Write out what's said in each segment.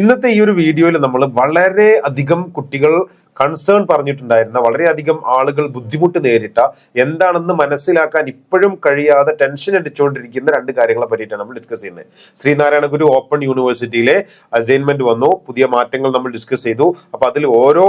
ഇന്നത്തെ ഈ ഒരു വീഡിയോയിൽ നമ്മൾ വളരെ അധികം കുട്ടികൾ കൺസേൺ പറഞ്ഞിട്ടുണ്ടായിരുന്ന വളരെയധികം ആളുകൾ ബുദ്ധിമുട്ട് നേരിട്ട എന്താണെന്ന് മനസ്സിലാക്കാൻ ഇപ്പോഴും കഴിയാതെ ടെൻഷൻ അടിച്ചുകൊണ്ടിരിക്കുന്ന രണ്ട് കാര്യങ്ങളെ പറ്റിയിട്ടാണ് നമ്മൾ ഡിസ്കസ് ചെയ്യുന്നത്. ശ്രീനാരായണ ഗുരു ഓപ്പൺ യൂണിവേഴ്സിറ്റിയിലെ അസൈൻമെന്റ് വന്നു. പുതിയ മാറ്റങ്ങൾ നമ്മൾ ഡിസ്കസ് ചെയ്തു. അപ്പൊ അതിൽ ഓരോ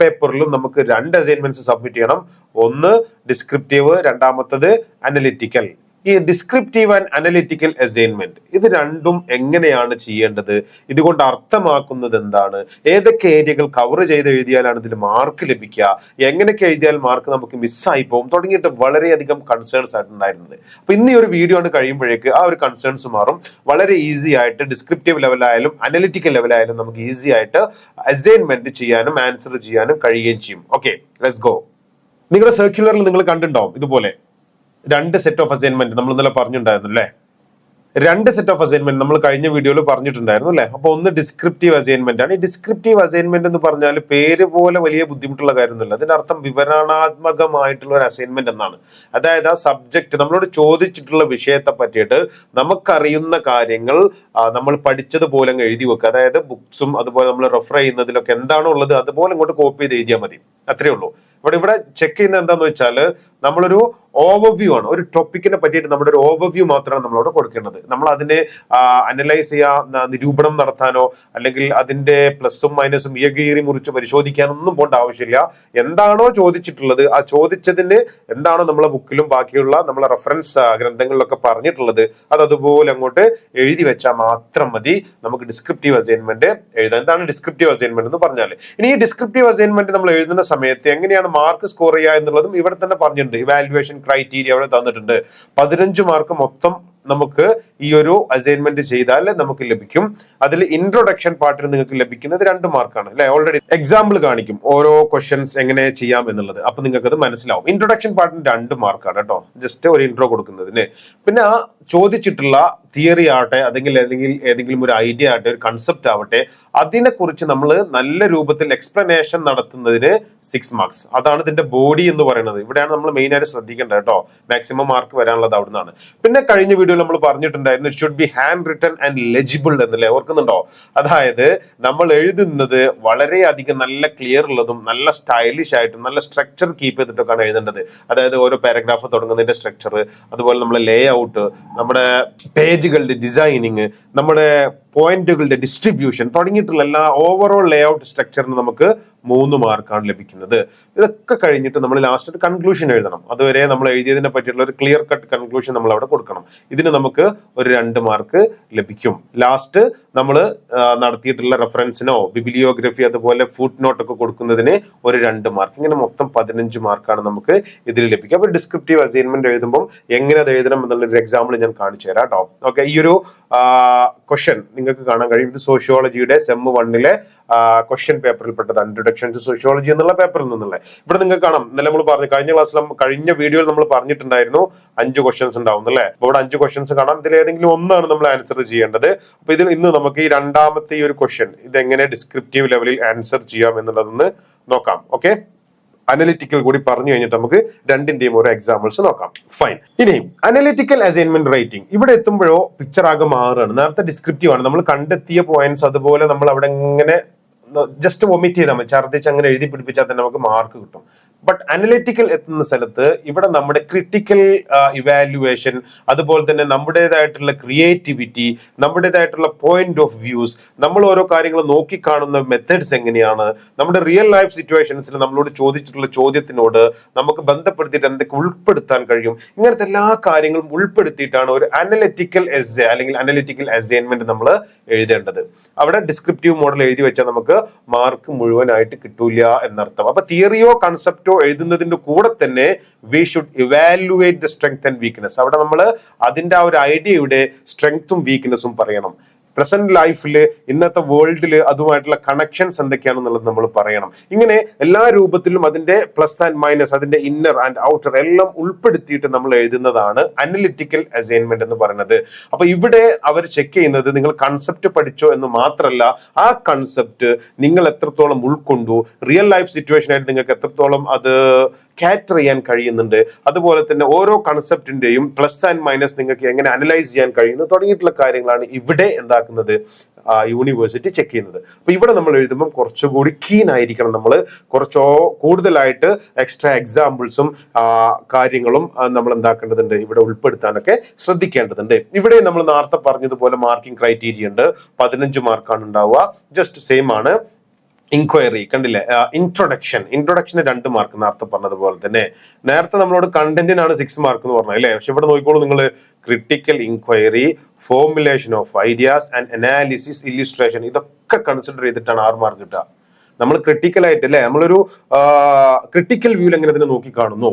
പേപ്പറിലും നമുക്ക് രണ്ട് അസൈൻമെന്റ്സ് സബ്മിറ്റ് ചെയ്യണം. ഒന്ന് ഡിസ്ക്രിപ്റ്റീവ് രണ്ടാമത്തത് അനലിറ്റിക്കൽ ഈ ഡിസ്ക്രിപ്റ്റീവ് ആൻഡ് അനലിറ്റിക്കൽ അസൈൻമെന്റ് ഇത് രണ്ടും എങ്ങനെയാണ് ചെയ്യേണ്ടത്? ഇതുകൊണ്ട് അർത്ഥമാക്കുന്നത് എന്താണ്? ഏതൊക്കെ ഏരിയകൾ കവർ ചെയ്ത് എഴുതിയാലാണ് ഇതിൽ മാർക്ക് ലഭിക്കുക? എങ്ങനെയൊക്കെ എഴുതിയാൽ മാർക്ക് നമുക്ക് മിസ്സായി പോകും? തുടങ്ങിയിട്ട് വളരെയധികം കൺസേൺസ് ആയിട്ടുണ്ടായിരുന്നത്. അപ്പൊ ഇന്ന് ഈ ഒരു വീഡിയോ ആണ് കഴിയുമ്പോഴേക്ക് ആ ഒരു കൺസേൺസ് മാറും. വളരെ ഈസി ആയിട്ട് ഡിസ്ക്രിപ്റ്റീവ് ലെവലായാലും അനലിറ്റിക്കൽ ലെവലായാലും നമുക്ക് ഈസി ആയിട്ട് അസൈൻമെന്റ് ചെയ്യാനും ആൻസർ ചെയ്യാനും കഴിയുകയും ചെയ്യും. ഓക്കെ ലെറ്റ്സ് ഗോ നിങ്ങളുടെ സർക്കുലറിൽ നിങ്ങൾ കണ്ടിട്ടുണ്ടാവും ഇതുപോലെ. രണ്ട് സെറ്റ് ഓഫ് അസൈൻമെന്റ് നമ്മൾ ഇന്നലെ പറഞ്ഞിട്ടുണ്ടായിരുന്നു അല്ലേ? രണ്ട് സെറ്റ് ഓഫ് അസൈൻമെന്റ് നമ്മൾ കഴിഞ്ഞ വീഡിയോയിൽ പറഞ്ഞിട്ടുണ്ടായിരുന്നു അല്ലേ? അപ്പൊ ഒന്ന് ഡിസ്ക്രിപ്റ്റീവ് അസൈൻമെന്റ് ആണ്. ഈ ഡിസ്ക്രിപ്റ്റീവ് അസൈൻമെന്റ് എന്ന് പറഞ്ഞാൽ പേര് പോലെ വലിയ ബുദ്ധിമുട്ടുള്ള കാര്യമൊന്നുമില്ല. അതിനർത്ഥം വിവരണാത്മകമായിട്ടുള്ള ഒരു അസൈൻമെന്റ് എന്നാണ്. അതായത് ആ സബ്ജക്ട് നമ്മളോട് ചോദിച്ചിട്ടുള്ള വിഷയത്തെ പറ്റിയിട്ട് നമുക്കറിയുന്ന കാര്യങ്ങൾ നമ്മൾ പഠിച്ചതുപോലെ അങ്ങ് എഴുതി വെക്കുക. അതായത് ബുക്സും അതുപോലെ നമ്മൾ റെഫർ ചെയ്യുന്നതിലൊക്കെ എന്താണോ ഉള്ളത് അതുപോലെ ഇങ്ങോട്ട് കോപ്പി ചെയ്ത് എഴുതിയാൽ മതി. അത്രേ ഉള്ളൂ. ഇവിടെ ഇവിടെ ചെക്ക് ചെയ്യുന്നത് എന്താന്ന് വെച്ചാൽ നമ്മളൊരു ഓവർവ്യൂ ആണ്. ഒരു ടോപ്പിക്കിനെ പറ്റിയിട്ട് നമ്മുടെ ഒരു ഓവർവ്യൂ മാത്രമാണ് നമ്മളോട് കൊടുക്കേണ്ടത്. നമ്മൾ അതിനെ അനലൈസ് ചെയ്യാൻ ന- നിരൂപണം നടത്താനോ അല്ലെങ്കിൽ അതിന്റെ പ്ലസും മൈനസും ഇയകീറി മുറിച്ച് പരിശോധിക്കാനൊന്നും പോകേണ്ട ആവശ്യമില്ല. എന്താണോ ചോദിച്ചിട്ടുള്ളത് ആ ചോദിച്ചതിന് എന്താണോ നമ്മളെ ബുക്കിലും ബാക്കിയുള്ള നമ്മളെ റെഫറൻസ് ഗ്രന്ഥങ്ങളിലൊക്കെ പറഞ്ഞിട്ടുള്ളത് അത് അതുപോലെ അങ്ങോട്ട് എഴുതി വെച്ചാൽ മാത്രം മതി. നമുക്ക് ഡിസ്ക്രിപ്റ്റീവ് അസൈൻമെന്റ് എഴുതാൻ എന്താണ് ഡിസ്ക്രിപ്റ്റീവ് അസൈൻമെന്റ് എന്ന് പറഞ്ഞാൽ ഇനി ഈ ഡിസ്ക്രിപ്റ്റീവ് അസൈൻമെന്റ് നമ്മൾ എഴുതുന്ന സമയത്ത് എങ്ങനെയാണ് മാർക്ക് സ്കോർ ചെയ്യുക എന്നുള്ളതും ഇവിടെ തന്നെ പറഞ്ഞിട്ടുണ്ട്. ഇവാലുവേഷൻ ക്രൈറ്റീരിയ അവിടെ തന്നിട്ടുണ്ട്. പതിനഞ്ച് മാർക്ക് മൊത്തം നമുക്ക് ഈ ഒരു അസൈൻമെന്റ് ചെയ്താൽ നമുക്ക് ലഭിക്കും. അതിൽ ഇൻട്രൊഡക്ഷൻ പാർട്ടിന് നിങ്ങൾക്ക് ലഭിക്കുന്നത് രണ്ട് മാർക്കാണ് അല്ലെ? ഓൾറെഡി എക്സാമ്പിൾ കാണിക്കും. ഓരോ ക്വസ്റ്റ്യൻസ് എങ്ങനെ ചെയ്യാം എന്നുള്ളത്. അപ്പൊ നിങ്ങൾക്ക് അത് മനസ്സിലാവും ഇൻട്രൊഡക്ഷൻ പാർട്ടിന് രണ്ട് മാർക്കാണ് കേട്ടോ. ജസ്റ്റ് ഒരു ഇൻട്രോ കൊടുക്കുന്നതിന്. പിന്നെ ആ ചോദിച്ചിട്ടുള്ള തിയറി ആവട്ടെ അല്ലെങ്കിൽ അല്ലെങ്കിൽ ഏതെങ്കിലും ഒരു ഐഡിയ ആവട്ടെ ഒരു കൺസെപ്റ്റ് ആവട്ടെ അതിനെക്കുറിച്ച് നമ്മൾ നല്ല രൂപത്തിൽ എക്സ്പ്ലനേഷൻ നടത്തുന്നതിന് സിക്സ് മാർക്സ് അതാണ് ഇതിന്റെ ബോഡി എന്ന് പറയുന്നത്. ഇവിടെയാണ് നമ്മൾ മെയിൻ ആയിട്ട് ശ്രദ്ധിക്കേണ്ടത് കേട്ടോ. മാക്സിമം മാർക്ക് വരാനുള്ളത് അവിടുന്നാണ്. പിന്നെ കഴിഞ്ഞ വീഡിയോയിൽ നമ്മൾ പറഞ്ഞിട്ടുണ്ടായിരുന്നു should be handwritten and legible എന്നല്ലേ? ഓർക്കുന്നുണ്ടോ? അതായത് നമ്മൾ എഴുതുന്നത് വളരെയധികം നല്ല ക്ലിയർ ഉള്ളതും നല്ല സ്റ്റൈലിഷ് ആയിട്ടും നല്ല സ്ട്രക്ചർ കീപ്പ് ചെയ്തിട്ടൊക്കെയാണ് എഴുതേണ്ടത്. അതായത് ഓരോ പാരഗ്രാഫ് തുടങ്ങുന്നതിന്റെ സ്ട്രക്ചർ അതുപോലെ നമ്മൾ ലേ ഔട്ട് നമ്മുടെ പേജുകളുടെ ഡിസൈനിങ് നമ്മുടെ പോയിന്റുകളുടെ ഡിസ്ട്രിബ്യൂഷൻ തുടങ്ങിയിട്ടുള്ള എല്ലാ ഓവറോൾ ലേ ഔട്ട് സ്ട്രക്ചറിന് നമുക്ക് മൂന്ന് മാർക്കാണ് ലഭിക്കുന്നത്. ഇതൊക്കെ കഴിഞ്ഞിട്ട് നമ്മൾ ലാസ്റ്റ് ഒരു കൺക്ലൂഷൻ എഴുതണം. അതുവരെ നമ്മൾ എഴുതിയതിനെ പറ്റിയിട്ടുള്ള ഒരു ക്ലിയർ കട്ട് കൺക്ലൂഷൻ നമ്മൾ അവിടെ കൊടുക്കണം. ഇതിന് നമുക്ക് ഒരു രണ്ട് മാർക്ക് ലഭിക്കും. ലാസ്റ്റ് നമ്മൾ നടത്തിയിട്ടുള്ള റെഫറൻസിനോ ബിബിലിയോഗ്രഫി അതുപോലെ ഫുഡ് നോട്ടൊക്കെ കൊടുക്കുന്നതിന് ഒരു രണ്ട് മാർക്ക് ഇങ്ങനെ മൊത്തം പതിനഞ്ച് മാർക്കാണ് നമുക്ക് ഇതിൽ ലഭിക്കുക അപ്പോൾ ഡിസ്ക്രിപ്റ്റീവ് അസൈൻമെന്റ് എഴുതുമ്പോൾ എങ്ങനെ അത് എഴുതണം എന്നുള്ള ഒരു എക്സാമ്പിൾ ഞാൻ കാണിച്ചു തരാം കേട്ടോ ഓക്കെ ഈ ഒരു ക്വസ്റ്റ്യൻ നിങ്ങൾക്ക് കാണാൻ കഴിയും. ഇത് സോഷ്യോളജിയുടെ സെം വണ്ണിലെ ക്വസ്റ്റ്യൻ പെട്ടതാണ് ഇൻട്രൊഡക്ഷൻ ടു സോഷ്യോളജി എന്നുള്ള പേപ്പറിൽ നിന്നുള്ള. ഇവിടെ നിങ്ങൾക്ക് കാണാം. ഇന്നലെ നമ്മൾ പറഞ്ഞു കഴിഞ്ഞ ക്ലാസ്സിൽ കഴിഞ്ഞ വീഡിയോയിൽ നമ്മൾ പറഞ്ഞിട്ടുണ്ടായിരുന്നു അഞ്ച് ക്വസ്റ്റ്യൻസ് ഉണ്ടാവും അല്ലേ? അപ്പോൾ ഇവിടെ അഞ്ച് ക്വസ്റ്റ്യൻസ് കാണാം. ഇതിൽ ഏതെങ്കിലും ഒന്നാണ് നമ്മൾ ആൻസർ ചെയ്യേണ്ടത്. അപ്പൊ ഇതിൽ ഇന്ന് നമുക്ക് ഈ രണ്ടാമത്തെ ഈ ഒരു ക്വസ്റ്റ്യൻ ഇത് എങ്ങനെ ഡിസ്ക്രിപ്റ്റീവ് ലെവലിൽ ആൻസർ ചെയ്യാം എന്നുള്ളതെന്ന് നോക്കാം. ഓക്കെ? അനലിറ്റിക്കൽ കൂടി പറഞ്ഞു കഴിഞ്ഞിട്ട് നമുക്ക് രണ്ടിന്റെയും ഓരോ എക്സാമ്പിൾസ് നോക്കാം. ഫൈൻ ഇനി അനലിറ്റിക്കൽ അസൈൻമെന്റ് റേറ്റിംഗ് ഇവിടെ എത്തുമ്പോഴോ പിക്ചർ ആകെ മാറുകയാണ്. നേരത്തെ ഡിസ്ക്രിപ്റ്റീവ് ആണ്. നമ്മൾ കണ്ടെത്തിയ പോയിന്റ്സ് അതുപോലെ നമ്മൾ അവിടെ ഇങ്ങനെ ജസ്റ്റ് വൊമിറ്റ് ചെയ്താൽ മതി. ഛർദ്ദിച്ച് അങ്ങനെ എഴുതി പിടിപ്പിച്ചാൽ തന്നെ നമുക്ക് മാർക്ക് കിട്ടും. ബട്ട് അനലിറ്റിക്കൽ എത്തുന്ന സ്ഥലത്ത് ഇവിടെ നമ്മുടെ ക്രിട്ടിക്കൽ ഇവാലുവേഷൻ അതുപോലെ തന്നെ നമ്മുടേതായിട്ടുള്ള ക്രിയേറ്റിവിറ്റി നമ്മുടേതായിട്ടുള്ള പോയിന്റ് ഓഫ് വ്യൂസ് നമ്മൾ ഓരോ കാര്യങ്ങൾ നോക്കിക്കാണുന്ന മെത്തേഡ്സ് എങ്ങനെയാണ്? നമ്മുടെ റിയൽ ലൈഫ് സിറ്റുവേഷൻസിൽ നമ്മളോട് ചോദിച്ചിട്ടുള്ള ചോദ്യത്തിനോട് നമുക്ക് ബന്ധപ്പെടുത്തിയിട്ട് എന്തൊക്കെ ഉൾപ്പെടുത്താൻ കഴിയും? ഇങ്ങനത്തെ എല്ലാ കാര്യങ്ങളും ഉൾപ്പെടുത്തിയിട്ടാണ് ഒരു അനലിറ്റിക്കൽ എസ് അല്ലെങ്കിൽ അനലിറ്റിക്കൽ അസൈൻമെന്റ് നമ്മൾ എഴുതേണ്ടത്. അവിടെ ഡിസ്ക്രിപ്റ്റീവ് മോഡൽ എഴുതി വെച്ചാൽ നമുക്ക് മാർക്ക് മുഴുവനായിട്ട് കിട്ടൂല എന്നർത്ഥം. അപ്പൊ തിയറിയോ കൺസെപ്റ്റോ എഴുതുന്നതിന്റെ കൂടെ തന്നെ we should evaluate the strength and weakness അവിടെ നമ്മൾ അതിന്റെ ആ ഒരു ഐഡിയയുടെ സ്ട്രെങ്ത്തും വീക്ക്നെസ്സും പറയണം. പ്രസന്റ് ലൈഫിൽ ഇന്നത്തെ വേൾഡിൽ അതുമായിട്ടുള്ള കണക്ഷൻസ് എന്തൊക്കെയാണെന്നുള്ളത് നമ്മൾ പറയണം. ഇങ്ങനെ എല്ലാ രൂപത്തിലും അതിന്റെ പ്ലസ് ആൻഡ് മൈനസ് അതിന്റെ ഇന്നർ ആൻഡ് ഔട്ടർ എല്ലാം ഉൾപ്പെടുത്തിയിട്ട് നമ്മൾ എഴുതുന്നതാണ് അനലിറ്റിക്കൽ അസൈൻമെന്റ് എന്ന് പറയുന്നത്. അപ്പൊ ഇവിടെ അവർ ചെക്ക് ചെയ്യുന്നത് നിങ്ങൾ കൺസെപ്റ്റ് പഠിച്ചോ എന്ന് മാത്രമല്ല ആ കൺസെപ്റ്റ് നിങ്ങൾ എത്രത്തോളം ഉൾക്കൊണ്ടു റിയൽ ലൈഫ് സിറ്റുവേഷൻ ആയിട്ട് നിങ്ങൾക്ക് എത്രത്തോളം അത് കാറ്റർ ചെയ്യാൻ കഴിയുന്നുണ്ട്. അതുപോലെ തന്നെ ഓരോ കൺസെപ്റ്റിന്റെയും പ്ലസ് ആൻഡ് മൈനസ് നിങ്ങൾക്ക് എങ്ങനെ അനലൈസ് ചെയ്യാൻ കഴിയുന്നു തുടങ്ങിയിട്ടുള്ള കാര്യങ്ങളാണ് ഇവിടെ എന്താക്കുന്നത് യൂണിവേഴ്സിറ്റി ചെക്ക് ചെയ്യുന്നത്. അപ്പൊ ഇവിടെ നമ്മൾ എഴുതുമ്പോൾ കുറച്ചുകൂടി കീൻ ആയിരിക്കണം നമ്മൾ കുറച്ചോ കൂടുതലായിട്ട് എക്സ്ട്രാ എക്സാമ്പിൾസും കാര്യങ്ങളും നമ്മൾ എന്താക്കേണ്ടതുണ്ട് ഇവിടെ ഉൾപ്പെടുത്താനൊക്കെ ശ്രദ്ധിക്കേണ്ടതുണ്ട്. ഇവിടെ നമ്മൾ നേരത്തെ പറഞ്ഞതുപോലെ മാർക്കിംഗ് ക്രൈറ്റീരിയ ഉണ്ട്. പതിനഞ്ച് മാർക്കാണ് ഉണ്ടാവുക. ജസ്റ്റ് സെയിം ആണ്. ഇൻക്വയറി കണ്ടില്ലേ? ഇൻട്രൊഡക്ഷൻ ഇൻട്രൊഡക്ഷന് രണ്ട് മാർക്ക് നേരത്തെ പറഞ്ഞതുപോലെ തന്നെ. നേരത്തെ നമ്മളോട് കണ്ടന്റിനാണ് സിക്സ് മാർക്ക് എന്ന് പറഞ്ഞത് അല്ലേ? പക്ഷെ ഇവിടെ നോക്കിക്കോളൂ നിങ്ങൾ critical inquiry formulation of ideas and analysis illustration ഇതൊക്കെ കൺസിഡർ ചെയ്തിട്ടാണ് ആറ് മാർക്ക് കിട്ടുക. നമ്മൾ ക്രിട്ടിക്കൽ ആയിട്ട് അല്ലേ? നമ്മളൊരു ക്രിട്ടിക്കൽ വ്യൂവിൽ എങ്ങനെ തന്നെ നോക്കി കാണുന്നു?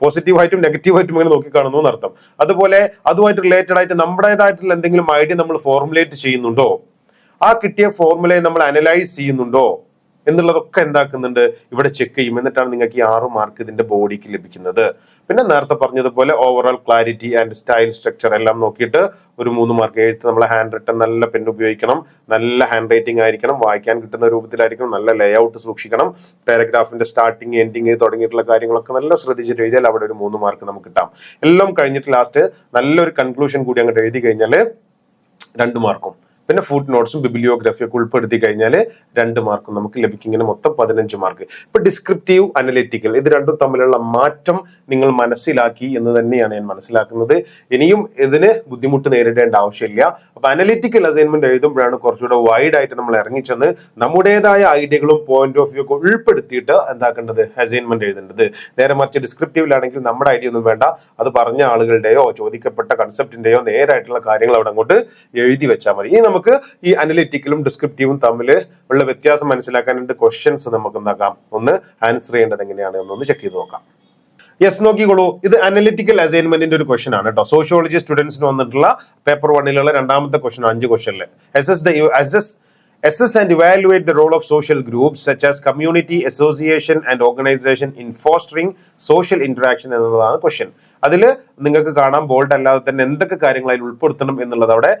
പോസിറ്റീവായിട്ടും നെഗറ്റീവായിട്ടും ഇങ്ങനെ നോക്കി കാണുന്നു എന്നർത്ഥം. അതുപോലെ അതുമായിട്ട് റിലേറ്റഡ് ആയിട്ട് നമ്മുടേതായിട്ടുള്ള എന്തെങ്കിലും ഐഡിയ നമ്മൾ ഫോർമുലേറ്റ് ചെയ്യുന്നുണ്ടോ? ആ കിട്ടിയ ഫോർമുലയെ നമ്മൾ അനലൈസ് ചെയ്യുന്നുണ്ടോ? എന്നുള്ളതൊക്കെ എന്താക്കുന്നുണ്ട്? ഇവിടെ ചെക്ക് ചെയ്യും. എന്നിട്ടാണ് നിങ്ങൾക്ക് ഈ ആറ് മാർക്ക് ഇതിന്റെ ബോഡിക്ക് ലഭിക്കുന്നത്. പിന്നെ നേരത്തെ പറഞ്ഞതുപോലെ overall clarity and style structure എല്ലാം നോക്കിയിട്ട് ഒരു മൂന്ന് മാർക്ക് എഴുത്ത് നമ്മളെ ഹാൻഡ് റിട്ടൺ നല്ല പെൻ ഉപയോഗിക്കണം. നല്ല ഹാൻഡ് റൈറ്റിംഗ് ആയിരിക്കണം. വായിക്കാൻ കിട്ടുന്ന രൂപത്തിലായിരിക്കണം. നല്ല ലേ ഔട്ട് സൂക്ഷിക്കണം പാരഗ്രാഫിന്റെ സ്റ്റാർട്ടിങ് എൻഡിങ് തുടങ്ങിയിട്ടുള്ള കാര്യങ്ങളൊക്കെ നല്ല ശ്രദ്ധിച്ചിട്ട് എഴുതിയാൽ അവിടെ ഒരു മൂന്ന് മാർക്ക് നമുക്ക് കിട്ടാം. എല്ലാം കഴിഞ്ഞിട്ട് ലാസ്റ്റ് നല്ലൊരു കൺക്ലൂഷൻ കൂടി അങ്ങോട്ട് എഴുതി കഴിഞ്ഞാൽ രണ്ട് മാർക്കും പിന്നെ ഫുഡ് നോട്ട്സും ബിബിലിയോഗ്രഫി ഒക്കെ ഉൾപ്പെടുത്തി കഴിഞ്ഞാൽ രണ്ട് മാർക്കും നമുക്ക് ലഭിക്കും. ഇങ്ങനെ മൊത്തം പതിനഞ്ച് മാർക്ക് ഇപ്പൊ ഡിസ്ക്രിപ്റ്റീവ് അനലിറ്റിക്കൽ ഇത് രണ്ടും തമ്മിലുള്ള മാറ്റം നിങ്ങൾ മനസ്സിലാക്കി എന്ന് തന്നെയാണ് ഞാൻ മനസ്സിലാക്കുന്നത്. ഇനിയും ഇതിന് ബുദ്ധിമുട്ട് നേരിടേണ്ട ആവശ്യമില്ല. അപ്പൊ അനലിറ്റിക്കൽ അസൈൻമെന്റ് എഴുതുമ്പോഴാണ് കുറച്ചുകൂടെ വൈഡ് ആയിട്ട് നമ്മൾ ഇറങ്ങിച്ചെന്ന് നമ്മുടേതായ ഐഡിയകളും പോയിന്റ് ഓഫ് വ്യൂ ഒക്കെ ഉൾപ്പെടുത്തിയിട്ട് എന്താക്കേണ്ടത്? അസൈൻമെന്റ് എഴുതേണ്ടത്. നേരെ മറിച്ച് ഡിസ്ക്രിപ്റ്റീവിലാണെങ്കിൽ നമ്മുടെ ഐഡിയ ഒന്നും വേണ്ട. അത് പറഞ്ഞ ആളുകളുടെയോ ചോദിക്കപ്പെട്ട കൺസെപ്റ്റിന്റെയോ നേരായിട്ടുള്ള കാര്യങ്ങൾ അവിടെ അങ്ങോട്ട് എഴുതി വെച്ചാൽ മതി. ഇനി നമുക്ക് ഈ അനലിറ്റിക്കലും ഡിസ്ക്രിപ്റ്റീവും തമ്മിൽ ഉള്ള വ്യത്യാസം മനസ്സിലാക്കാനായിട്ട് ക്വസ്റ്റ്യൻസ് നമുക്ക് എന്താക്കാം ഒന്ന് ആൻസർ ചെയ്യേണ്ടത് എങ്ങനെയാണ് എന്നൊന്ന് ചെക്ക് ചെയ്ത് നോക്കാം. യെസ് നോക്കിക്കോളൂ. ഇത് അനലിറ്റിക്കൽ അസൈൻമെന്റിന്റെ ഒരു ക്വസ്റ്റൻ ആണ് കേട്ടോ സോഷ്യോളജി സ്റ്റുഡൻസിന് വന്നിട്ടുള്ള പേപ്പർ വണ്ണിലുള്ള രണ്ടാമത്തെ ക്വസ്റ്റൻ അഞ്ച് ക്വസ്റ്റനിൽ assess the assess and evaluate the role of social groups such as community association and organization in fostering social interaction എന്നുള്ളതാണ് ക്വസ്റ്റ്യൻ അതിൽ നിങ്ങൾക്ക് കാണാം ബോൾഡ് അല്ലാതെ തന്നെ എന്തൊക്കെ കാര്യങ്ങൾ അതിൽ ഉൾപ്പെടുത്തണം എന്നുള്ളത് അവിടെ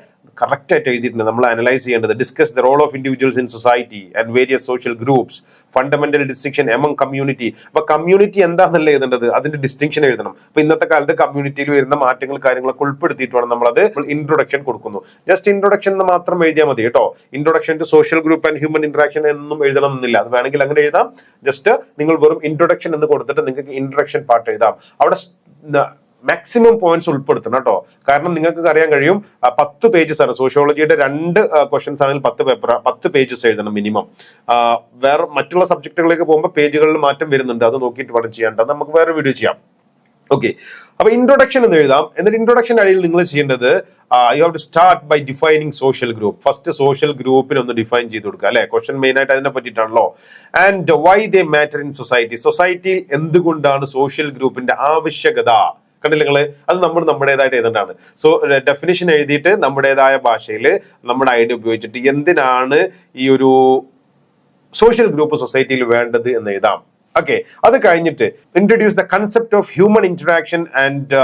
കറക്റ്റ് ആയിട്ട് എഴുതിയിട്ടുണ്ട്. നമ്മൾ അനലൈസ് ചെയ്യേണ്ടത് discuss the role of individuals in society and various social groups fundamental distinction among community അപ്പൊ കമ്മ്യൂണിറ്റി എന്താണെന്നല്ല എഴുതേണ്ടത്? അതിന്റെ ഡിസ്റ്റിങ്ഷൻ എഴുതണം. അപ്പൊ ഇന്നത്തെ കാലത്ത് കമ്മ്യൂണിറ്റിയിൽ വരുന്ന മാറ്റങ്ങൾ കാര്യങ്ങളൊക്കെ ഉൾപ്പെടുത്തിയിട്ട് വേണം നമ്മളത് ഇൻട്രൊഡക്ഷൻ കൊടുക്കുന്നു. ജസ്റ്റ് ഇൻട്രൊഡക്ഷൻ എന്ന് മാത്രം എഴുതിയാൽ മതി കേട്ടോ. Introduction to social group and human interaction എന്നും എഴുതണം എന്നില്ല. അത് വേണമെങ്കിൽ അങ്ങനെ എഴുതാം. ജസ്റ്റ് നിങ്ങൾ വെറും ഇൻട്രൊഡക്ഷൻ എന്ന് കൊടുത്തിട്ട് നിങ്ങൾക്ക് ഇൻട്രൊഡക്ഷൻ പാർട്ട് എഴുതാം. അവിടെ മാക്സിമം പോയിന്റ്സ് ഉൾപ്പെടുത്തണം കേട്ടോ. കാരണം നിങ്ങൾക്ക് അറിയാൻ കഴിയും പത്ത് പേജസ് ആണ്. സോഷ്യോളജിയുടെ രണ്ട് ക്വസ്റ്റ്യൻസ് ആണെങ്കിൽ പത്ത് പേപ്പർ പത്ത് പേജസ് എഴുതണം മിനിമം വേറെ മറ്റുള്ള സബ്ജക്റ്റുകളിലേക്ക് പോകുമ്പോൾ പേജുകളിൽ മാറ്റം വരുന്നുണ്ട്. അത് നോക്കിയിട്ട് വേണം ചെയ്യേണ്ടത് നമുക്ക് വേറെ വീഡിയോ ചെയ്യാം. ഓക്കെ അപ്പൊ ഇൻട്രൊഡക്ഷൻ എന്ന് എഴുതാം. എന്നിട്ട് ഇൻട്രൊഡക്ഷൻ അടിയിൽ നിങ്ങൾ ചെയ്യേണ്ടത് you have to start by defining social group first social ഗ്രൂപ്പിനെ ഒന്ന് ഡിഫൈൻ ചെയ്ത് കൊടുക്കുക അല്ലെ? ക്വസ്റ്റൻ മെയിൻ ആയിട്ട് അതിനെ പറ്റിയിട്ടാണല്ലോ. And why they matter in society സൊസൈറ്റിയിൽ എന്തുകൊണ്ടാണ് സോഷ്യൽ ഗ്രൂപ്പിന്റെ ആവശ്യകത? കണ്ടില്ല നിങ്ങൾ? അത് നമ്മൾ നമ്മുടേതായിട്ട് എഴുതേണ്ടതാണ്. സോ ഡെഫിനിഷൻ എഴുതിയിട്ട് നമ്മുടേതായ ഭാഷയിൽ നമ്മുടെ ഐഡിയ ഉപയോഗിച്ചിട്ട് എന്തിനാണ് ഈ ഒരു സോഷ്യൽ ഗ്രൂപ്പ് സൊസൈറ്റിയിൽ വേണ്ടത് എന്ന് എഴുതാം. ഓക്കെ അത് കഴിഞ്ഞിട്ട് introduce the concept of human interaction and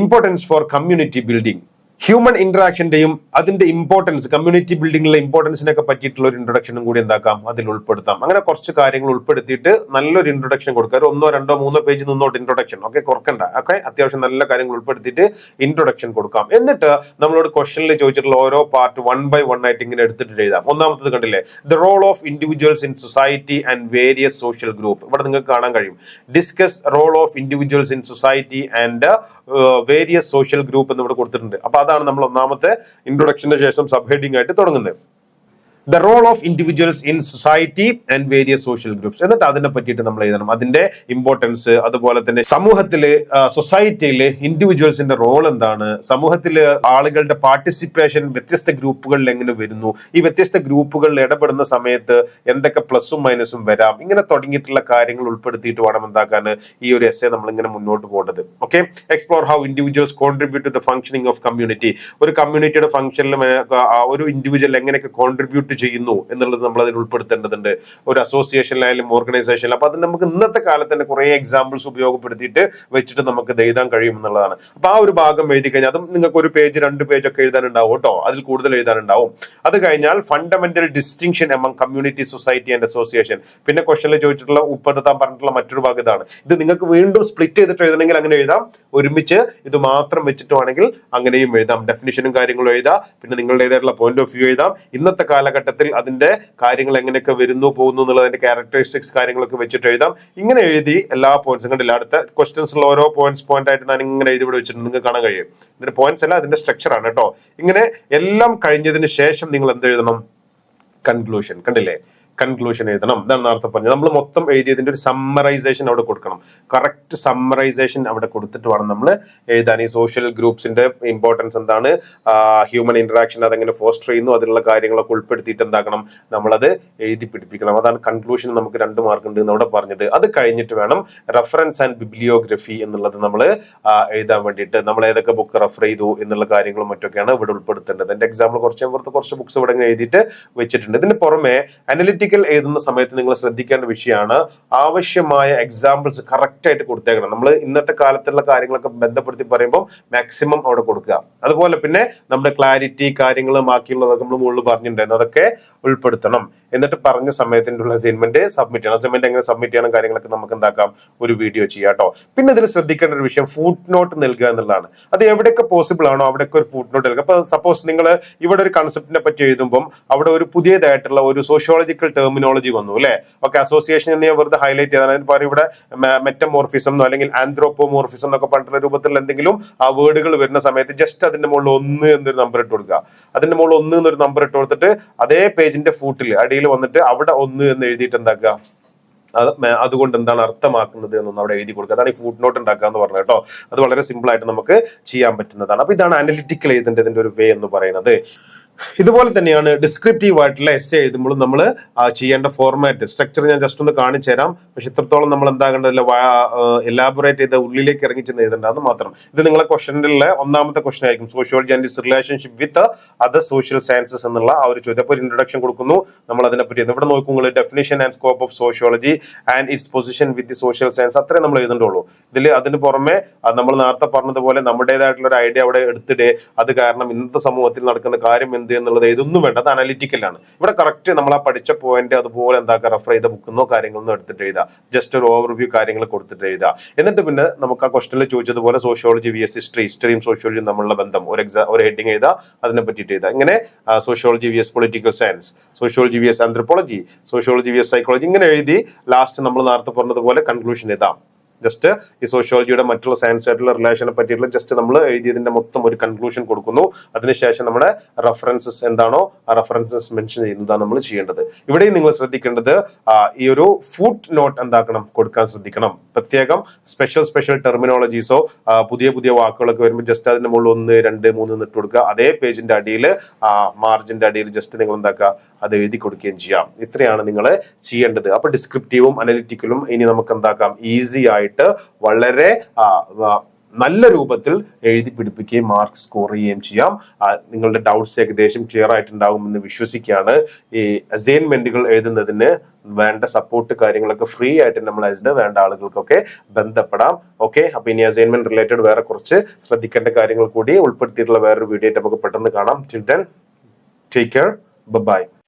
importance for community building human ഇന്ററാക്ഷന്റെയും അതിന്റെ ഇമ്പോർട്ടൻസ് കമ്മ്യൂണിറ്റി ബിൽഡിംഗിലെ ഇമ്പോർട്ടൻസിനൊക്കെ പറ്റിയിട്ടുള്ള ഒരു ഇൻട്രൊഡക്ഷനും കൂടി എന്താക്കാം അതിൽ ഉൾപ്പെടുത്താം. അങ്ങനെ കുറച്ച് കാര്യങ്ങൾ ഉൾപ്പെടുത്തിയിട്ട് നല്ലൊരു ഇൻട്രൊഡക്ഷൻ കൊടുക്കുക. ഒന്നോ രണ്ടോ മൂന്നോ പേജ് നിന്നോട്ട് ഇൻട്രൊഡക്ഷൻ ഓക്കെ കുറക്കണ്ട. ഓക്കെ അത്യാവശ്യം നല്ല കാര്യങ്ങൾ ഉൾപ്പെടുത്തിയിട്ട് ഇൻട്രൊഡക്ഷൻ കൊടുക്കാം. എന്നിട്ട് നമ്മളോട് ക്വസ്റ്റനിൽ ചോദിച്ചിട്ടുള്ള ഓരോ പാർട്ട് വൺ ബൈ വൺ ആയിട്ട് ഇങ്ങനെ എടുത്തിട്ട് എഴുതാം. ഒന്നാമത്തത് കണ്ടില്ലേ? The role of individuals in society and various social group ഇവിടെ നിങ്ങൾക്ക് കാണാൻ കഴിയും. Discuss role of individuals in society and various social group എന്ന് ഇവിടെ കൊടുത്തിട്ടുണ്ട്. അപ്പൊ അതാണ് നമ്മൾ ഒന്നാമത്തെ ഇൻട്രൊഡക്ഷന്റെ ശേഷം സബ് ഹെഡിംഗ് ആയിട്ട് തുടങ്ങുന്നത്. The role of individuals in society and various social groups എന്നിട്ട് അതിനെ പറ്റിയിട്ട് നമ്മൾ എഴുതണം. അതിന്റെ ഇമ്പോർട്ടൻസ് അതുപോലെ തന്നെ സമൂഹത്തിൽ സൊസൈറ്റിയിൽ ഇൻഡിവിജ്വൽസിന്റെ റോൾ എന്താണ്? സമൂഹത്തിൽ ആളുകളുടെ പാർട്ടിസിപ്പേഷൻ വ്യത്യസ്ത ഗ്രൂപ്പുകളിൽ എങ്ങനെ വരുന്നു? ഈ വ്യത്യസ്ത ഗ്രൂപ്പുകളിൽ ഇടപെടുന്ന സമയത്ത് എന്തൊക്കെ പ്ലസും മൈനസും വരാം? ഇങ്ങനെ തുടങ്ങിയിട്ടുള്ള കാര്യങ്ങൾ ഉൾപ്പെടുത്തിയിട്ട് വേണം എന്താക്കാൻ ഈ ഒരു എസ് എ നമ്മൾ ഇങ്ങനെ മുന്നോട്ട് പോകേണ്ടത്. Okay explore how individuals contribute to the functioning of community ഒരു കമ്മ്യൂണിറ്റിയുടെ ഫംഗ്ഷനിൽ ഒരു ഇൻഡിവിജ്വൽ എങ്ങനെയൊക്കെ കോൺട്രിബ്യൂട്ട് കോൺട്രിബ്യൂട്ട് ചെയ്യുന്നു എന്നുള്ളത് നമ്മൾ അതിൽ ഉൾപ്പെടുത്തേണ്ടതുണ്ട്. ഒരു അസോസിയേഷനിലായാലും ഓർഗനൈസേഷനിലും അപ്പൊ അത് നമുക്ക് ഇന്നത്തെ കാലത്ത് തന്നെ കുറെ എക്സാമ്പിൾസ് ഉപയോഗപ്പെടുത്തിയിട്ട് വെച്ചിട്ട് നമുക്ക് എഴുതാൻ കഴിയും എന്നുള്ളതാണ്. അപ്പൊ ആ ഒരു ഭാഗം എഴുതി കഴിഞ്ഞാൽ അതും നിങ്ങൾക്ക് ഒരു പേജ് രണ്ട് പേജ് ഒക്കെ എഴുതാനുണ്ടാവും കേട്ടോ. അതിൽ കൂടുതൽ എഴുതാനുണ്ടാവും. അത് കഴിഞ്ഞാൽ fundamental distinction among community society and association പിന്നെ ക്വസ്റ്റനിൽ ചോദിച്ചിട്ടുള്ള ഉൾപ്പെടുത്താൻ പറഞ്ഞിട്ടുള്ള മറ്റൊരു ഭാഗം ഇതാണ്. ഇത് നിങ്ങൾക്ക് വീണ്ടും സ്പ്ലിറ്റ് ചെയ്തിട്ട് എഴുതണമെങ്കിൽ അങ്ങനെ എഴുതാം. ഒരുമിച്ച് ഇത് മാത്രം വെച്ചിട്ട് വേണമെങ്കിൽ അങ്ങനെയും എഴുതാം. ഡെഫിനിഷനും കാര്യങ്ങളും എഴുതാം. പിന്നെ നിങ്ങളുടേതായിട്ടുള്ള പോയിന്റ് ഓഫ് വ്യൂ എഴുതാം. ഇന്നത്തെ കാലഘട്ടത്തിൽ അതിന്റെ കാര്യങ്ങൾ എങ്ങനെയൊക്കെ വരുന്നു പോകുന്നു എന്നുള്ളതിന്റെ ക്യാരക്ടറിസ്റ്റിക്സ് കാര്യങ്ങളൊക്കെ വെച്ചിട്ട് എഴുതാം. ഇങ്ങനെ എഴുതി എല്ലാ പോയിന്റ്സും കണ്ടില്ല അടുത്ത ക്വസ്റ്റ്യൻസിലുള്ള ഓരോ പോയിന്റ്സ് പോയിന്റ് ആയിട്ട് ഞാൻ ഇങ്ങനെ എഴുതി ഇവിടെ വെച്ചിട്ടുണ്ട് നിങ്ങൾക്ക് കാണാൻ കഴിയും. ഇതിന്റെ പോയിന്റ്സ് അല്ല അതിന്റെ സ്ട്രക്ചർ ആണ് കേട്ടോ. ഇങ്ങനെ എല്ലാം കഴിഞ്ഞതിന് ശേഷം നിങ്ങൾ എന്ത് എഴുതണം കൺക്ലൂഷൻ കണ്ടില്ലേ? കൺക്ലൂഷൻ എഴുതണം. ഇതാണ് നേരത്തെ പറഞ്ഞത്. നമ്മൾ മൊത്തം എഴുതിയതിന്റെ ഒരു സമ്മറൈസേഷൻ അവിടെ കൊടുക്കണം. കറക്റ്റ് സമ്മറൈസേഷൻ അവിടെ കൊടുത്തിട്ട് വേണം നമ്മൾ എഴുതാൻ. ഈ സോഷ്യൽ ഗ്രൂപ്പ്സിന്റെ ഇമ്പോർട്ടൻസ് എന്താണ്? ഹ്യൂമൻ ഇന്ററാക്ഷൻ അതെങ്ങനെ ഫോസ്റ്റർ ചെയ്യുന്നു? അതിലുള്ള കാര്യങ്ങളൊക്കെ ഉൾപ്പെടുത്തിയിട്ട് എന്താക്കണം? നമ്മളത് എഴുതി പിടിപ്പിക്കണം. അതാണ് കൺക്ലൂഷൻ നമുക്ക് രണ്ട് മാർക്ക് ഉണ്ട് എന്ന് അവിടെ പറഞ്ഞത്. അത് കഴിഞ്ഞിട്ട് വേണം റെഫറൻസ് ആൻഡ് ബിബ്ലിയോഗ്രഫി എന്നുള്ളത് നമ്മൾ എഴുതാൻ വേണ്ടിയിട്ട്. നമ്മൾ ഏതൊക്കെ ബുക്ക് റെഫർ ചെയ്തു എന്നുള്ള കാര്യങ്ങളും മറ്റൊക്കെയാണ് ഇവിടെ ഉൾപ്പെടുത്തേണ്ടത്. എന്റെ എക്സാമ്പിൾ കുറച്ച് പുറത്ത് കുറച്ച് ബുക്ക്സ് ഇവിടെ എഴുതിയിട്ട് വെച്ചിട്ടുണ്ട്. ഇതിന് പുറമെ അനലിറ്റിക്കൽ എഴുതുന്ന സമയത്ത് നിങ്ങൾ ശ്രദ്ധിക്കേണ്ട വിഷയമാണ് ആവശ്യമായ എക്സാമ്പിൾസ് കറക്റ്റ് ആയിട്ട് കൊടുത്തേക്കണം. നമ്മൾ ഇന്നത്തെ കാലത്തുള്ള കാര്യങ്ങളൊക്കെ ബന്ധപ്പെടുത്തി പറയുമ്പോൾ മാക്സിമം അവിടെ കൊടുക്കുക. അതുപോലെ പിന്നെ നമ്മുടെ ക്ലാരിറ്റി കാര്യങ്ങൾ ബാക്കിയുള്ളതൊക്കെ നമ്മൾ മുകളിൽ പറഞ്ഞിട്ടുണ്ടായിരുന്നു. അതൊക്കെ ഉൾപ്പെടുത്തണം. എന്നിട്ട് പറഞ്ഞ സമയത്തിന്റെ ഉള്ള അസൈൻമെന്റ് സബ്മിറ്റ് ചെയ്യണം. അസൈൻമെന്റ് എങ്ങനെ സബ്മിറ്റ് ചെയ്യണം കാര്യങ്ങളൊക്കെ നമുക്ക് എന്താക്കാം? ഒരു വീഡിയോ ചെയ്യാം കേട്ടോ. പിന്നെ ഇതിൽ ശ്രദ്ധിക്കേണ്ട ഒരു വിഷയം ഫുഡ് നോട്ട് നൽകുക എന്നുള്ളതാണ്. അത് എവിടെയൊക്കെ പോസിബിൾ ആണോ അവിടെയൊക്കെ ഒരു ഫുഡ് നോട്ട് നൽകുക. അപ്പൊ സപ്പോസ് നിങ്ങൾ ഇവിടെ ഒരു കൺസെപ്റ്റിനെ പറ്റി എഴുതുമ്പോൾ അവിടെ ഒരു പുതിയതായിട്ടുള്ള ഒരു സോഷ്യോളജിക്കൽ ടെർമിനോളജി വന്നു അല്ലെ? ഓക്കെ അസോസിയേഷൻ എന്ന് ഞാൻ വെറുതെ ഹൈലൈറ്റ് ചെയ്താൽ അതിന് പറയും ഇവിടെ മെറ്റമോർഫിസം എന്നോ അല്ലെങ്കിൽ ആന്ത്രോപോമോർഫിസം എന്നൊക്കെ പറഞ്ഞിട്ടുള്ള രൂപത്തിൽ എന്തെങ്കിലും ആ വേർഡുകൾ വരുന്ന സമയത്ത് ജസ്റ്റ് അതിന്റെ മുകളിൽ ഒന്ന് എന്നൊരു നമ്പർ ഇട്ട് കൊടുക്കുക. അതിന്റെ മുകളിൽ ഒന്ന് എന്നൊരു നമ്പർ ഇട്ട് കൊടുത്തിട്ട് അതേ പേജിന്റെ ഫൂട്ടിൽ അടിയിൽ വന്നിട്ട് അവിടെ ഒന്ന് എന്ന് എഴുതിയിട്ട് എന്താക്കുക? അത് അതുകൊണ്ട് എന്താണ് അർത്ഥമാക്കുന്നത് എന്നൊന്ന് അവിടെ എഴുതി കൊടുക്കുക. അതാണ് ഈ ഫുഡ് നോട്ട് ഉണ്ടാക്കുക എന്ന് പറഞ്ഞത് കേട്ടോ. അത് വളരെ സിമ്പിൾ ആയിട്ട് നമുക്ക് ചെയ്യാൻ പറ്റുന്നതാണ്. അപ്പൊ ഇതാണ് അനലിറ്റിക്കൽ എഴുതേണ്ടതിന്റെ ഒരു വേ എന്ന് പറയുന്നത്. ഇതുപോലെ തന്നെയാണ് ഡിസ്ക്രിപ്റ്റീവ് ആയിട്ടുള്ള എസ് എഴുതുമ്പോൾ നമ്മൾ ചെയ്യേണ്ട ഫോർമാറ്റ് സ്ട്രക്ചർ ഞാൻ ജസ്റ്റ് ഒന്ന് കാണിച്ചു തരാം. പക്ഷെ ഇത്രത്തോളം നമ്മൾ എന്താകേണ്ടതില്ല എലാബറേറ്റ് ചെയ്ത ഉള്ളിലേക്ക് ഇറങ്ങി ചെന്ന് എഴുതേണ്ടത് മാത്രം. ഇത് നിങ്ങളെ ക്വസ്റ്റനിലെ ഒന്നാമത്തെ ക്വസ്റ്റൻ ആയിരിക്കും. Sociology and relationship with other social sciences എന്നുള്ള ആ ഒരു ചോദ്യം. അപ്പോൾ ഇൻട്രഡക്ഷൻ കൊടുക്കുന്നു. നമ്മൾ അതിനെപ്പറ്റി ഇവിടെ നോക്കും നിങ്ങൾ definition and scope of sociology and its position with the social science അത്രേ നമ്മൾ എഴുതേണ്ടുള്ളൂ. ഇതിൽ അതിന് പുറമെ നമ്മൾ നേരത്തെ പറഞ്ഞതുപോലെ നമ്മുടേതായിട്ടുള്ള ഒരു ഐഡിയ അവിടെ എടുത്തിട്ട് അത് കാരണം ഇന്നത്തെ സമൂഹത്തിൽ നടക്കുന്ന കാര്യം എന്ത് എന്നുള്ളത് ഇതൊന്നും വേണ്ട. അത് അനലിറ്റിക്കലാണ് ഇവിടെ കറക്റ്റ് നമ്മൾ ആ പഠിച്ച പോയിന്റ് അതുപോലെ എന്താക്കുക റെഫർ ചെയ്ത ബുക്കുന്നോ കാര്യങ്ങളൊന്നും എടുത്തിട്ട് എഴുതുക ജസ്റ്റ് ഒരു ഓവർവ്യൂ കാര്യങ്ങൾ കൊടുത്തിട്ട് എഴുതുക എന്നിട്ട് പിന്നെ നമുക്ക് ആ ക്വസ്റ്റനിൽ ചോദിച്ചതുപോലെ സോഷ്യോളജി വി എസ് ഹിസ്റ്ററി ഹിസ്റ്ററിയും സോഷ്യോളജിയും തമ്മിലുള്ള ബന്ധം. ഒരു എക്സാം ഒരു ഹെഡിങ് എഴുതുക അതിനെ പറ്റിയിട്ട് എഴുതുക ഇങ്ങനെ sociology V S political science sociology V S anthropology sociology V S psychology ഇങ്ങനെ എഴുതി ലാസ്റ്റ് നമ്മൾ നേരത്തെ പറഞ്ഞതുപോലെ കൺക്ലൂഷൻ എഴുതാം. ജസ്റ്റ് ഈ സോഷ്യോളജിയുടെ മറ്റുള്ള സയൻസ് ആയിട്ടുള്ള റിലേഷനെ പറ്റിയിട്ടുള്ള ജസ്റ്റ് നമ്മൾ എഴുതിയതിന്റെ മൊത്തം ഒരു കൺക്ലൂഷൻ കൊടുക്കുന്നു. അതിനുശേഷം നമ്മുടെ റെഫറൻസസ് എന്താണോ ആ റെഫറൻസസ് മെൻഷൻ ചെയ്യുന്നതാണ് നമ്മൾ ചെയ്യേണ്ടത്. ഇവിടെയും നിങ്ങൾ ശ്രദ്ധിക്കേണ്ടത് ഈ ഒരു ഫുഡ് നോട്ട് എന്താക്കണം? കൊടുക്കാൻ ശ്രദ്ധിക്കണം. പ്രത്യേകം സ്പെഷ്യൽ സ്പെഷ്യൽ ടെർമിനോളജീസോ പുതിയ പുതിയ വാക്കുകളൊക്കെ വരുമ്പോൾ ജസ്റ്റ് അതിന്റെ മുകളിൽ ഒന്ന് രണ്ട് മൂന്ന് നിട്ട് കൊടുക്കുക. അതേ പേജിന്റെ അടിയിൽ മാർജിന്റെ അടിയിൽ ജസ്റ്റ് നിങ്ങൾ എന്താക്കുക? അത് എഴുതി കൊടുക്കുകയും ചെയ്യാം. ഇത്രയാണ് നിങ്ങൾ ചെയ്യേണ്ടത്. അപ്പൊ ഡിസ്ക്രിപ്റ്റീവും അനലിറ്റിക്കലും ഇനി നമുക്ക് എന്താക്കാം? ഈസി ആയിട്ട് വളരെ നല്ല രൂപത്തിൽ എഴുതി പിടിപ്പിക്കുകയും മാർക്ക് സ്കോർ ചെയ്യുകയും ചെയ്യാം. നിങ്ങളുടെ ഡൗട്ട്സ് ഏകദേശം ക്ലിയർ ആയിട്ടുണ്ടാകുമെന്ന് വിശ്വസിക്കുകയാണ്. ഈ അസൈൻമെന്റുകൾ എഴുതുന്നതിന് വേണ്ട സപ്പോർട്ട് കാര്യങ്ങളൊക്കെ ഫ്രീ ആയിട്ട് നമ്മൾ അതിന് വേണ്ട ആളുകൾക്കൊക്കെ ബന്ധപ്പെടാം. ഓക്കെ അപ്പൊ ഇനി അസൈൻമെന്റ് റിലേറ്റഡ് വേറെ കുറച്ച് ശ്രദ്ധിക്കേണ്ട കാര്യങ്ങൾ കൂടി ഉൾപ്പെടുത്തിയിട്ടുള്ള വേറൊരു വീഡിയോ ആയിട്ട് നമുക്ക് പെട്ടെന്ന് കാണാം. Till then take care bye